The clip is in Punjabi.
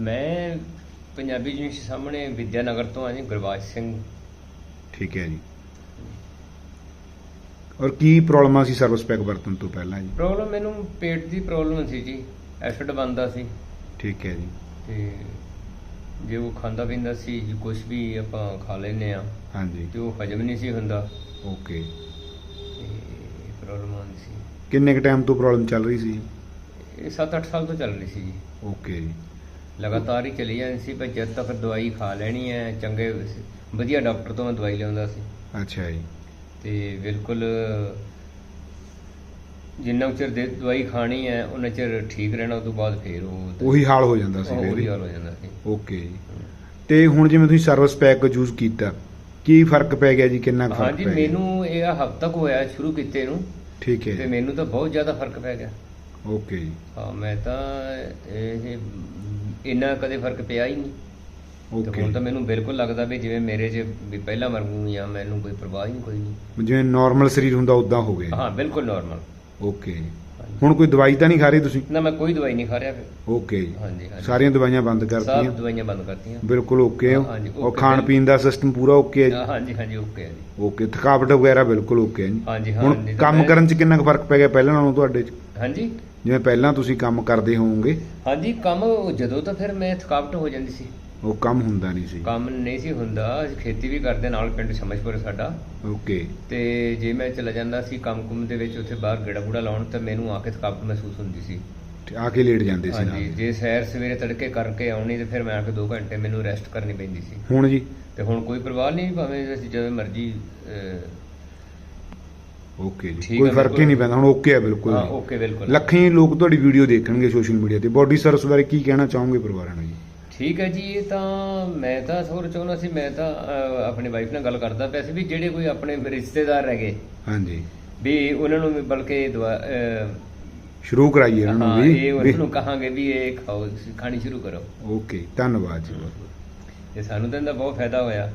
ਮੈਂ ਪੰਜਾਬੀ ਯੂਨੀਵਰਸਿਟੀ ਸਾਹਮਣੇ ਵਿਦਿਆ ਨਗਰ ਤੋਂ ਆ ਜੀ ਗੁਰਬਾਜ ਸਿੰਘ। ਠੀਕ ਹੈ ਜੀ। ਔਰ ਕੀ ਪ੍ਰੋਬਲਮਾਂ ਸੀ ਸਰਵਿਸ ਪੈਕ ਵਰਤਣ ਤੋਂ ਪਹਿਲਾਂ ਜੀ? ਪ੍ਰੋਬਲਮ ਮੈਨੂੰ ਪੇਟ ਦੀ ਪ੍ਰੋਬਲਮ ਸੀ ਜੀ ਐਸਿਡ ਬਣਦਾ ਸੀ। ਠੀਕ ਹੈ ਜੀ। ਤੇ ਜੇ ਉਹ ਖਾਂਦਾ ਪੀਂਦਾ ਸੀ ਜੀ ਕੁਝ ਵੀ ਆਪਾਂ ਖਾ ਲੈਨੇ ਆ ਹਾਂਜੀ। ਤੇ ਉਹ ਹਜਮ ਨਹੀਂ ਸੀ ਹੁੰਦਾ। ਓਕੇ। ਤੇ ਪ੍ਰੋਬਲਮ ਆਉਂਦੀ ਸੀ। ਕਿੰਨੇ ਕੁ ਟਾਈਮ ਤੋਂ ਪ੍ਰੋਬਲਮ ਚੱਲ ਰਹੀ ਸੀ ਇਹ 7-8 ਸਾਲ ਤੋਂ ਚੱਲ ਰਹੀ ਸੀ ਜੀ। ਓਕੇ ਜੀ। ਲਗਾਤਾਰ ਹੀ ਚਲੀ ਜਾਂਦੀ ਸੀ ਪਰ ਜਦ ਤੱਕ ਦਵਾਈ ਖਾ ਲੈਣੀ ਹੈ ਚੰਗੇ ਵਧੀਆ ਡਾਕਟਰ ਤੋਂ ਮੈਂ ਦਵਾਈ ਲਿਆਉਂਦਾ ਸੀ। ਅੱਛਾ ਜੀ। ਤੇ ਬਿਲਕੁਲ ਜਿੰਨਾ ਚਿਰ ਦੇ ਦਵਾਈ ਖਾਣੀ ਹੈ ਉਹਨਾਂ ਚਿਰ ਠੀਕ ਰਹਿਣਾ ਉਸ ਤੋਂ ਬਾਅਦ ਫੇਰ ਉਹ ਉਹੀ ਹਾਲ ਹੋ ਜਾਂਦਾ ਸੀ ਉਹੀ ਹਾਲ ਹੋ ਜਾਂਦਾ ਸੀ। ਓਕੇ ਜੀ। ਤੇ ਹੁਣ ਜਿਵੇਂ ਤੁਸੀਂ ਸਰਵਿਸ ਪੈਕ ਯੂਜ਼ ਕੀਤਾ ਕੀ ਫ਼ਰਕ ਪੈ ਗਿਆ ਜੀ ਕਿੰਨਾ ਫ਼ਰਕ ਪੈ ਗਿਆ? ਮੈਨੂੰ ਇਹ ਹਫ਼ਤਾ ਕੁ ਹੋਇਆ ਸ਼ੁਰੂ ਕੀਤੇ ਨੂੰ। ਠੀਕ ਹੈ। ਤੇ ਮੈਨੂੰ ਤਾਂ ਬਹੁਤ ਜ਼ਿਆਦਾ ਫ਼ਰਕ ਪੈ ਗਿਆ। ਓਕੇ ਜੀ। ਹਾਂ ਮੈਂ ਤਾਂ ਇਹ ਇੰਨਾ ਕਦੇ ਫ਼ਰਕ ਪਿਆ ਹੀ ਨਹੀਂ। ਓਕੇ ਹੁਣ ਤਾਂ ਮੈਨੂੰ ਬਿਲਕੁਲ ਲੱਗਦਾ ਵੀ ਜਿਵੇਂ ਮੇਰੇ 'ਚ ਵੀ ਪਹਿਲਾਂ ਮਰਗੂ ਜਾਂ ਮੈਨੂੰ ਕੋਈ ਪਰਵਾਹ ਹੀ ਨਹੀਂ ਕੋਈ ਨਹੀਂ। ਜਿਵੇਂ ਨਾਰਮਲ ਸਰੀਰ ਹੁੰਦਾ ਉਦਾਂ ਹੋ ਗਿਆ ਹਾਂ ਬਿਲਕੁਲ ਨਾਰਮਲ ਓਕੇ ਹੁਣ ਕੋਈ ਦਵਾਈ ਤਾਂ ਨਹੀਂ ਖਾ ਰਹੇ ਤੁਸੀਂ? ਨਾ ਮੈਂ ਕੋਈ ਦਵਾਈ ਨਹੀਂ ਖਾ ਰਿਹਾ ਫਿਰ। ਓਕੇ ਜੀ। ਹਾਂਜੀ ਹਾਂਜੀ। ਸਾਰੀਆਂ ਦਵਾਈਆਂ ਬੰਦ ਸਭ ਕਰਤੀਆਂ ਦਵਾਈਆਂ ਬੰਦ ਕਰਤੀਆਂ। ਬਿਲਕੁਲ ਓਕੇ ਹੋ? ਹਾਂਜੀ, ਔਰ ਖਾਣ। ਪੀਣ ਦਾ ਸਿਸਟਮ ਪੂਰਾ ਓਕੇ ਹੈ ਜੀ? ਹਾਂਜੀ ਹਾਂਜੀ ਓਕੇ ਹੈ ਜੀ। ਓਕੇ ਥਕਾਵਟ ਵਗੈਰਾ ਬਿਲਕੁਲ ਓਕੇ ਹੈ ਜੀ। ਹਾਂਜੀ ਹੁਣ ਕੰਮ ਕਰਨ 'ਚ ਕਿੰਨਾ ਕੁ ਫ਼ਰਕ ਪੈ ਗਿਆ ਪਹਿਲਾਂ ਨਾਲੋਂ ਤੁਹਾਡੇ 'ਚ? ਹਾਂਜੀ। ਜਿਵੇਂ ਪਹਿਲਾਂ ਤੁਸੀਂ ਕੰਮ ਕਰਦੇ ਹੋਵੋਗੇ? ਹਾਂਜੀ ਕੰਮ ਜਦੋਂ ਤਾਂ ਫਿਰ ਮੈਂ ਥਕਾਵਟ ਹੋ ਜਾਂਦੀ ਸੀ। ਉਹ ਕੰਮ ਹੁੰਦਾ ਨਹੀਂ ਸੀ। ਕੰਮ ਨਹੀਂ ਸੀ ਹੁੰਦਾ ਅਸੀਂ ਖੇਤੀ ਵੀ ਕਰਦੇ ਨਾਲ ਪਿੰਡ ਸਮਝਪੁਰ ਸਾਡਾ। ਓਕੇ। ਤੇ ਜੇ ਮੈਂ ਚਲਾ ਜਾਂਦਾ ਸੀ ਕੰਮ ਕੁੰਮ ਦੇ ਵਿੱਚ ਉੱਥੇ ਬਾਹਰ ਗੇੜਾ ਗੂੜਾ ਲਾਉਣ ਤਾਂ ਮੈਨੂੰ ਆ ਕੇ ਥਕਾਵਟ ਮਹਿਸੂਸ ਹੁੰਦੀ ਸੀ। ਆ ਕੇ ਲੇਟ ਜਾਂਦੇ ਸੀ ਹਾਂਜੀ ਜੇ ਸੈਰ ਸਵੇਰੇ ਤੜਕੇ ਕਰਕੇ ਆਉਣੀ ਤੇ ਫਿਰ ਮੈਂ ਆ ਕੇ 2 ਘੰਟੇ ਮੈਨੂੰ ਰੈਸਟ ਕਰਨੀ ਪੈਂਦੀ ਸੀ। ਹੁਣ ਜੀ? ਤੇ ਹੁਣ ਕੋਈ ਪਰਵਾਹ ਨਹੀਂ ਭਾਵੇਂ ਅਸੀਂ ਜਦੋਂ ਮਰਜ਼ੀ ਓਕੇ ਜੀ। ਠੀਕ ਕੋਈ ਹੈ, ਫ਼ਰਕ ਹੀ ਬਿਲਕੁਲ। ਨਹੀਂ ਪੈਂਦਾ ਹੁਣ ਓਕੇ ਹੈ ਬਿਲਕੁਲ ਹਾਂ। ਓਕੇ ਬਿਲਕੁਲ। ਲੱਖਾਂ ਹੀ ਲੋਕ ਤੁਹਾਡੀ ਵੀਡੀਓ ਦੇਖਣਗੇ ਸੋਸ਼ਲ ਮੀਡੀਆ ਤੇ। ਬੋਡੀ ਸਰਵਿਸ ਬਾਰੇ ਕੀ ਕਹਿਣਾ ਚਾਹੋਗੇ ਪਰਿਵਾਰਾਂ ਨੂੰ ਜੀ? ਠੀਕ ਹੈ ਜੀ ਇਹ ਤਾਂ ਮੈਂ ਤਾਂ ਹੋਰ ਚਾਹੁੰਦਾ ਸੀ ਮੈਂ ਤਾਂ ਅਹ, ਆਪਣੀ ਵਾਈਫ ਨਾਲ ਗੱਲ ਕਰਦਾ ਪਿਆ ਸੀ ਵੀ ਜਿਹੜੇ ਕੋਈ ਆਪਣੇ ਰਿਸ਼ਤੇਦਾਰ ਹੈਗੇ ਹਾਂਜੀ। ਵੀ ਉਹਨਾਂ ਨੂੰ ਵੀ ਬਲਕਿ ਦੁਆ ਅਹ, ਸ਼ੁਰੂ ਕਰਾਈਏ ਇਹਨਾਂ ਹਾਂ ਨੂੰ ਇਹ ਵੀ ਉਹਨਾਂ ਨੂੰ ਕਹਾਂਗੇ ਵੀ ਇਹ ਖਾਓ ਖਾਣੀ ਸ਼ੁਰੂ ਕਰੋ। ਓਕੇ ਧੰਨਵਾਦ ਜੀ ਬਹੁਤ ਬਹੁਤ। ਤੇ ਸਾਨੂੰ ਤਾਂ ਇਹਦਾ ਬਹੁਤ ਫਾਇਦਾ ਹੋਇਆ।